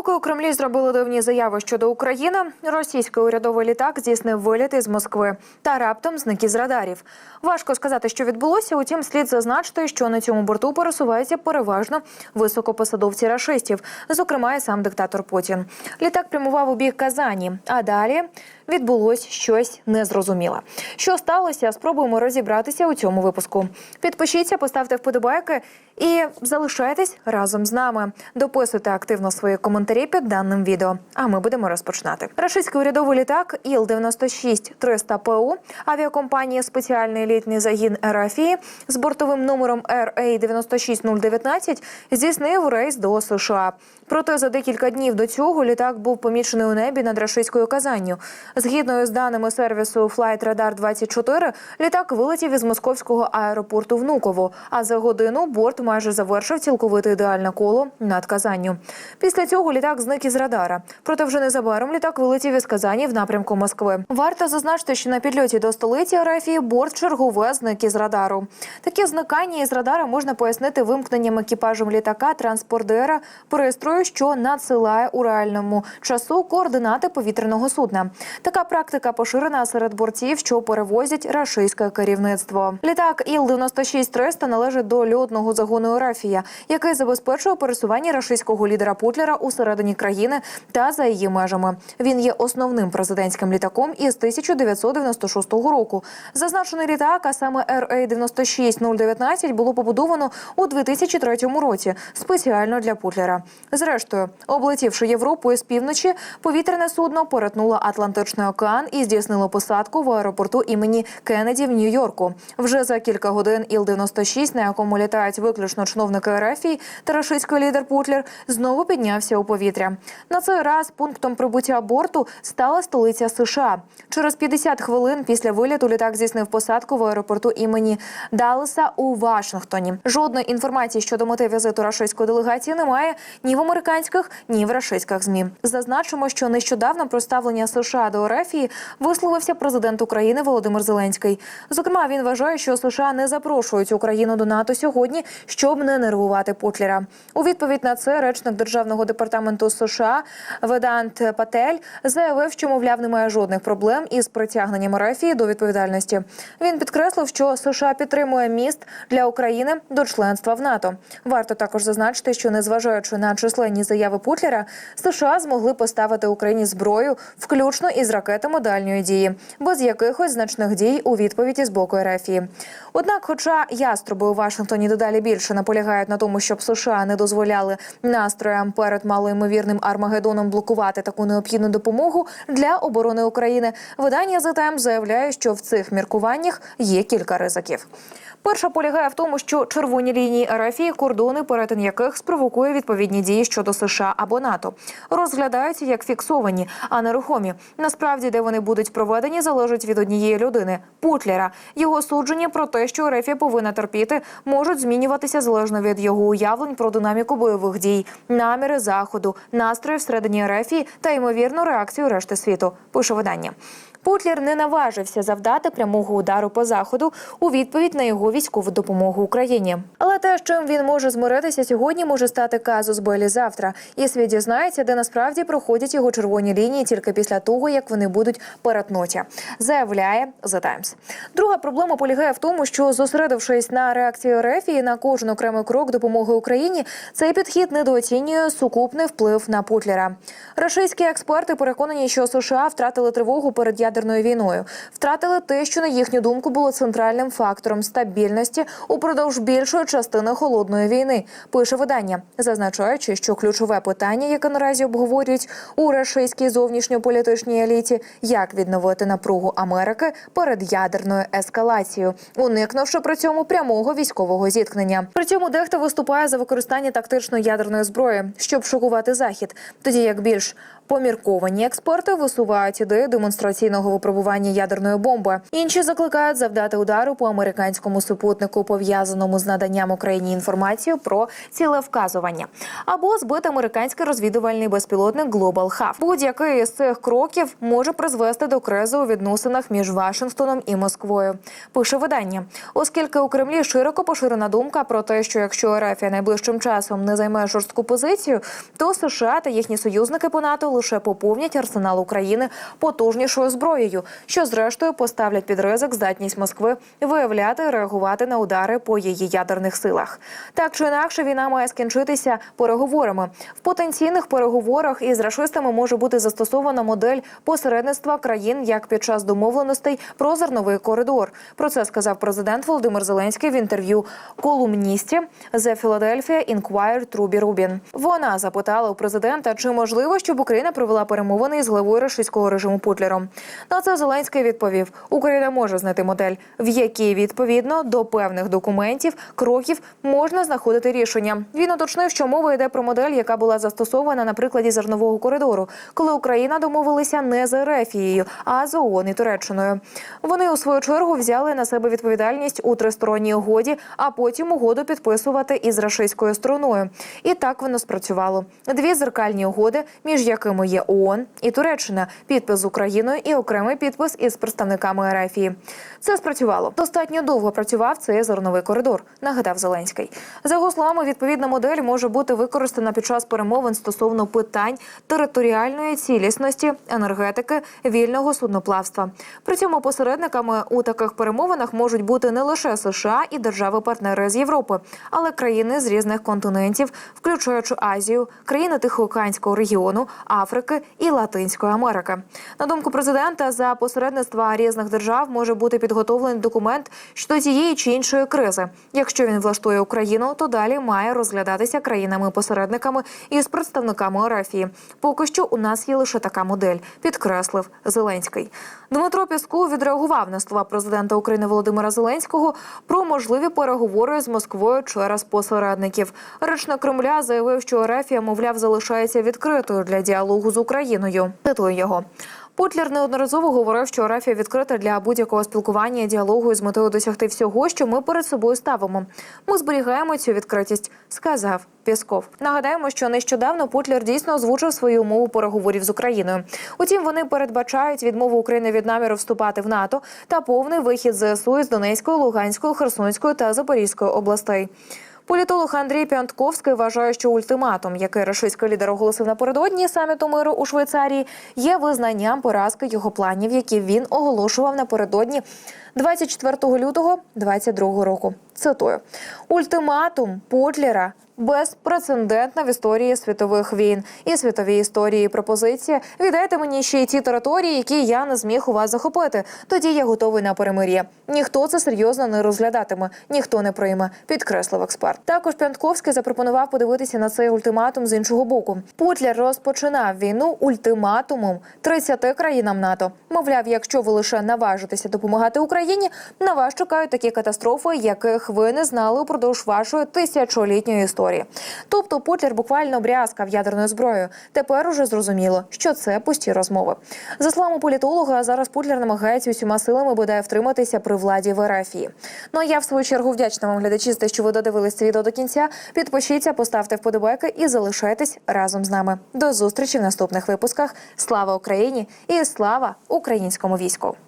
Поки у Кремлі зробили дивні заяви щодо України, російський урядовий літак здійснив виліт із Москви та раптом зник із радарів. Важко сказати, що відбулося. Утім, слід зазначити, що на цьому борту пересуваються переважно високопосадовці рашистів, зокрема і сам диктатор Путін. Літак прямував у бік Казані, а далі відбулось щось незрозуміле. Що сталося? Спробуємо розібратися у цьому випуску. Підпишіться, поставте вподобайки і залишайтесь разом з нами. Дописуйте активно свої коментарі під даним відео. А ми будемо розпочинати. Рашистський урядовий літак іл 96 300 ПУ авіакомпанії спеціальний елітний загін РАФІ з бортовим номером RA 96019 здійснив рейс до США. Проте за декілька днів до цього літак був помічений у небі над рашистською Казанню. Згідно з даними сервісу Flight Radar 24, літак вилетів із московського аеропорту Внуково. А за годину борт майже завершив цілковите ідеальне коло над Казанню. Після цього літак зник із радара. Проте вже незабаром літак вилетів із Казані в напрямку Москви. Варто зазначити, що на підльоті до столиці Арафії борт чергове зник із радару. Таке зникання із радара можна пояснити вимкненням екіпажем літака транспордера пристрою, що надсилає у реальному часу координати повітряного судна. Така практика поширена серед борців, що перевозять рашистське керівництво. Літак іл 96 300 належить до льотного загону Ерафія, який забезпечує пересування рашистського лідера Путлера у середині країни та за її межами. Він є основним президентським літаком із 1996 року. Зазначений літак, а саме RA 96019 було побудовано у 2003 році спеціально для Путлера. Зрештою, облетівши Європу із півночі, повітряне судно перетнуло Атлантичний океан і здійснило посадку в аеропорту імені Кеннеді в Нью-Йорку. Вже за кілька годин Іл-96, на якому літають виключно чиновники РФ та рашистський лідер Путлер, знову піднявся у повітря. На цей раз пунктом прибуття борту стала столиця США. Через 50 хвилин після виліту літак здійснив посадку в аеропорту імені Даллеса у Вашингтоні. Жодної інформації щодо мети візиту рашистської делегації немає ні в американських, ні в рашистських змі. Зазначимо, що нещодавно про ставлення США до Ерефії висловився президент України Володимир Зеленський. Зокрема, він вважає, що США не запрошують Україну до НАТО сьогодні, щоб не нервувати Путлера. У відповідь на це речник державного департаменту США Ведант Патель заявив, що мовляв немає жодних проблем із притягненням Ерефії до відповідальності. Він підкреслив, що США підтримує міст для України до членства в НАТО. Варто також зазначити, що незважаючи на численні заяви Путлера, США змогли поставити Україні зброю, включно із ракетами дальньої дії, без якихось значних дій у відповіді з боку РФ. Однак, хоча яструби у Вашингтоні дедалі більше наполягають на тому, щоб США не дозволяли настроям перед малоймовірним Армагеддоном блокувати таку необхідну допомогу для оборони України, видання The Times заявляє, що в цих міркуваннях є кілька ризиків. Перша полягає в тому, що червоні лінії РФ, кордони, перетин яких спровокує відповідні дії щодо США або НАТО, розглядаються як фіксовані, а не рухомі. Насправді, де вони будуть проведені, залежить від однієї людини Путлера. Його судження про те, що РФ повинна терпіти, можуть змінюватися залежно від його уявлень про динаміку бойових дій, наміри заходу, настрої всередині РФ та ймовірну реакцію решти світу. Пише видання. Путлер не наважився завдати прямого удару по заходу у відповідь на його військову допомогу Україні. Але те, з чим він може змиритися сьогодні, може стати казус Белі завтра. І світ дізнається, де насправді проходять його червоні лінії тільки після того, як вони будуть перетнуті, заявляє The Times. Друга проблема полягає в тому, що зосередившись на реакції РФ і на кожен окремий крок допомоги Україні, цей підхід недооцінює сукупний вплив на Путлера. Рашистські експерти переконані, що США втратили тривогу перед ядерною війною, втратили те, що на їхню думку було центральним фактором стабільності упродовж більшої частини холодної війни. Пише видання, зазначаючи, що ключове питання, яке наразі обговорюють у рашистській зовнішньополітичній еліті, як відновити напругу Америки перед ядерною ескалацією, уникнувши при цьому прямого військового зіткнення. При цьому дехто виступає за використання тактичної ядерної зброї, щоб шокувати захід, тоді як більш Помірковані експерти висувають ідею демонстраційного випробування ядерної бомби. Інші закликають завдати удару по американському супутнику, пов'язаному з наданням Україні інформації про цілевказування, або збити американський розвідувальний безпілотник Global Hawk. Будь-який із цих кроків може призвести до кризи у відносинах між Вашингтоном і Москвою. Пише видання, оскільки у Кремлі широко поширена думка про те, що якщо РФ найближчим часом не займе жорстку позицію, то США та їхні союзники по НАТО лише поповнять арсенал України потужнішою зброєю, що зрештою поставлять під ризик здатність Москви виявляти і реагувати на удари по її ядерних силах. Так чи інакше, війна має скінчитися переговорами. В потенційних переговорах із рашистами може бути застосована модель посередництва країн як під час домовленостей про зерновий коридор. Про це сказав президент Володимир Зеленський в інтерв'ю колумністі The Philadelphia Inquirer Трубі Рубін. Вона запитала у президента, чи можливо, щоб Україна провела перемовини із главою рашистського режиму Путлером. На це Зеленський відповів: Україна може знайти модель, в якій відповідно до певних документів кроків можна знаходити рішення. Він уточнив, що мова йде про модель, яка була застосована на прикладі зернового коридору, коли Україна домовилася не з Ерефією, а з ООН і Туреччиною. Вони у свою чергу взяли на себе відповідальність у тристоронній угоді, а потім угоду підписувати із рашистською стороною. І так воно спрацювало. Дві зеркальні угоди, між якими є ООН і Туреччина, підпис з Україною і окремий підпис із представниками Ерефії. Це спрацювало. Достатньо довго працював цей зерновий коридор. Нагадав Зеленський. За його словами, відповідна модель може бути використана під час перемовин стосовно питань територіальної цілісності, енергетики, вільного судноплавства. При цьому посередниками у таких перемовинах можуть бути не лише США і держави-партнери з Європи, але країни з різних континентів, включаючи Азію, країни Тихоокеанського регіону, Африки і Латинської Америки. На думку президента, за посередництва різних держав може бути підготовлений документ щодо тієї чи іншої кризи. Якщо він влаштує Україну, то далі має розглядатися країнами-посередниками із представниками Арафії. Поки що у нас є лише така модель, підкреслив Зеленський. Дмитро Пісков відреагував на слова президента України Володимира Зеленського про можливі переговори з Москвою через посередників. Речник Кремля заявив, що Арафія, мовляв, залишається відкритою для діалогу з Україною. Цитую його. Путлер неодноразово говорив, що Арафія відкрита для будь-якого спілкування і діалогу з метою досягти всього, що ми перед собою ставимо. Ми зберігаємо цю відкритість, сказав Пісков. Нагадаємо, що нещодавно Путлер дійсно озвучив свою умову переговорів з Україною. Утім, вони передбачають відмову України від наміру вступати в НАТО та повний вихід ЗСУ із Донецької, Луганської, Херсонської та Запорізької областей. Політолог Андрій Піантковський вважає, що ультиматум, який рашистський лідер оголосив напередодні саміту миру у Швейцарії, є визнанням поразки його планів, які він оголошував напередодні 24 лютого 2022 року. Цитую ультиматум Потлера. Безпрецедентна в історії світових війн і світовій історії пропозиція. Віддайте мені ще й ті території, які я не зміг у вас захопити. Тоді я готовий на перемир'я. Ніхто це серйозно не розглядатиме, ніхто не прийме, підкреслив експерт. Також Пянтковський запропонував подивитися на цей ультиматум з іншого боку. Путлер розпочинав війну ультиматумом 30 країнам НАТО. Мовляв, якщо ви лише наважитеся допомагати Україні, на вас чекають такі катастрофи, ви не знали упродовж вашої тисячолітньої історії. Тобто Путлер буквально брязкав ядерною зброєю. Тепер уже зрозуміло, що це пусті розмови. За словами політолога, зараз Путлер намагається усіма силами бодай втриматися при владі в Ерафії. Ну а я в свою чергу вдячна вам глядачі, за те, що ви додивились це відео до кінця. Підпишіться, поставте вподобайки і залишайтесь разом з нами. До зустрічі в наступних випусках. Слава Україні і слава українському війську!